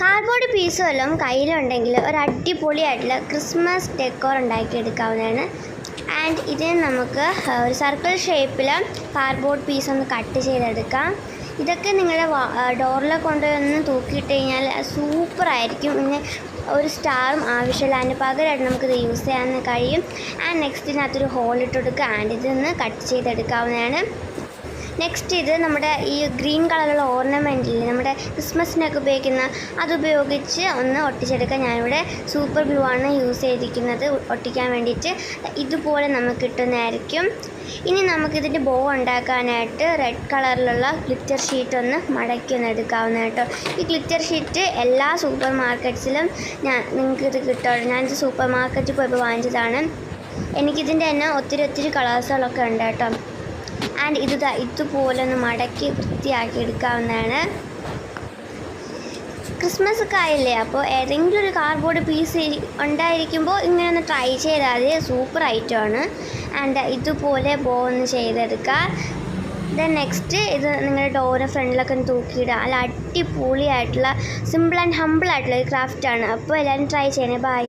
Cardboard piece വല്ലതും കയ്യിലുണ്ടെങ്കിൽ ഒരു അടിപൊളിയായിട്ടുള്ള ക്രിസ്മസ് ഡെക്കോർ ഉണ്ടാക്കിയെടുക്കാവുന്നതാണ്. ആൻഡ് ഇതിന് നമുക്ക് ഒരു സർക്കിൾ ഷേപ്പിൽ കാർഡ്ബോർഡ് പീസ് ഒന്ന് കട്ട് ചെയ്തെടുക്കാം. ഇതൊക്കെ നിങ്ങളുടെ ഡോറിൽ കൊണ്ടുവന്ന് തൂക്കിയിട്ട് കഴിഞ്ഞാൽ സൂപ്പറായിരിക്കും പിന്നെ ഒരു സ്റ്റാറും ആവശ്യമില്ല. അതിന് പകരമായിട്ട് നമുക്കിത് യൂസ് ചെയ്യാൻ കഴിയും. ആൻഡ് നെക്സ്റ്റ് ഇതിനകത്തൊരു ഹോൾ ഇട്ട് കൊടുക്കുക. ആൻഡ് നിന്ന് കട്ട് ചെയ്തെടുക്കാവുന്നതാണ്. നെക്സ്റ്റ് ഇത് നമ്മുടെ ഈ ഗ്രീൻ കളറുള്ള ഓർണമെന്റിൽ നമ്മുടെ ക്രിസ്മസിനൊക്കെ ഉപയോഗിക്കുന്ന അതുപയോഗിച്ച് ഒന്ന് ഒട്ടിച്ചെടുക്കാൻ ഞാനിവിടെ സൂപ്പർ ഗ്ലൂ ആണ് യൂസ് ചെയ്തിരിക്കുന്നത്. ഒട്ടിക്കാൻ വേണ്ടിയിട്ട് ഇതുപോലെ നമുക്ക് കിട്ടുന്നതായിരിക്കും. ഇനി നമുക്കിതിന്റെ ബോ ഉണ്ടാക്കാനായിട്ട് റെഡ് കളറിലുള്ള ഗ്ലിറ്റർ ഷീറ്റ് ഒന്ന് മടക്കി ഒന്ന് എടുക്കാവുന്ന കേട്ടോ. ഈ ഗ്ലിറ്റർ ഷീറ്റ് എല്ലാ സൂപ്പർ മാർക്കറ്റ്സിലും ഞാൻ നിങ്ങൾക്കിത് കിട്ടും? ഞാനിത് സൂപ്പർ മാർക്കറ്റിൽ പോയപ്പോൾ വാങ്ങിച്ചതാണ്. എനിക്കിതിന്റെ തന്നെ ഒത്തിരി ഒത്തിരി കളേഴ്സുകളൊക്കെ ഉണ്ട് കേട്ടോ. ആൻഡ് ഇത് ഇതുപോലെ ഒന്ന് മടക്കി വൃത്തിയാക്കി എടുക്കാവുന്നതാണ്. ക്രിസ്മസ് ഒക്കെ ആയില്ലേ? അപ്പോൾ ഏതെങ്കിലും ഒരു കാർഡ്ബോർഡ് പീസ് ഉണ്ടായിരിക്കുമ്പോൾ ഇങ്ങനെ ഒന്ന് ട്രൈ ചെയ്താൽ സൂപ്പർ ഐറ്റമാണ് ആൻഡ് ഇതുപോലെ ബോ ഒന്ന് ചെയ്തെടുക്കുക ദെൻ നെക്സ്റ്റ് ഇത് നിങ്ങളുടെ ഡോറിന് ഫ്രണ്ടിലൊക്കെ ഒന്ന് തൂക്കിയിടുക അല്ല അടിപൊളിയായിട്ടുള്ള സിമ്പിൾ ആൻഡ് ഹമ്പിൾ ആയിട്ടുള്ള ഒരു ക്രാഫ്റ്റാണ് അപ്പോൾ എല്ലാവരും ട്രൈ ചെയ്യണേ. ബൈ